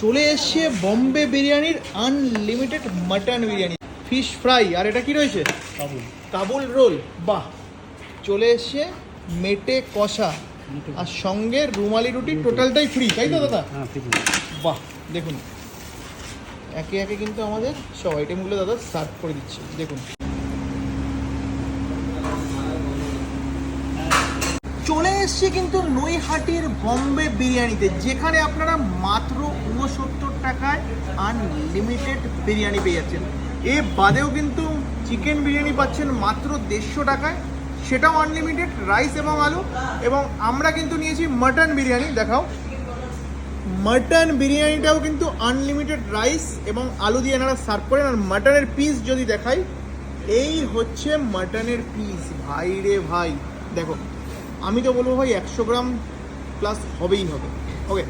চলে এসছে বম্বে বিরিয়ানির unlimited mutton biryani. Fish fry আর এটা কি রয়েছে? কাবুল। কাবুল রোল বাহ। চলে এসছে মেটে কষা আর সঙ্গে রুমালি রুটি টোটালটাই ফ্রি তাই তো দাদা? হ্যাঁ বাহ দেখুন। একে একে কিন্তু আমাদের সব আইটেমগুলো দাদা সার্ভ করে দিচ্ছে দেখুন। চলে এসছে কিন্তু নৈহাটির বম্বে বিরিয়ানিতে যেখানে আপনারা মাত্র টাকায় আনলিমিটেড বিরিয়ানি পেয়ে যাচ্ছেন। এ বাদেও কিন্তু চিকেন বিরিয়ানি পাচ্ছেন মাত্র দেড়শো টাকায়। সেটাও আনলিমিটেড রাইস এবং আলু। এবং আমরা কিন্তু নিয়েছি মাটন বিরিয়ানি, দেখাও। মাটন বিরিয়ানিটাও কিন্তু আনলিমিটেড রাইস এবং আলু দিয়ে এনারা সার্ভ করেন। আর মাটনের পিস যদি দেখাই, এই হচ্ছে মাটনের পিস ভাই রে ভাই। দেখো, আমি তো বলব ভাই, একশো গ্রাম প্লাস হবেই হবে। ওকে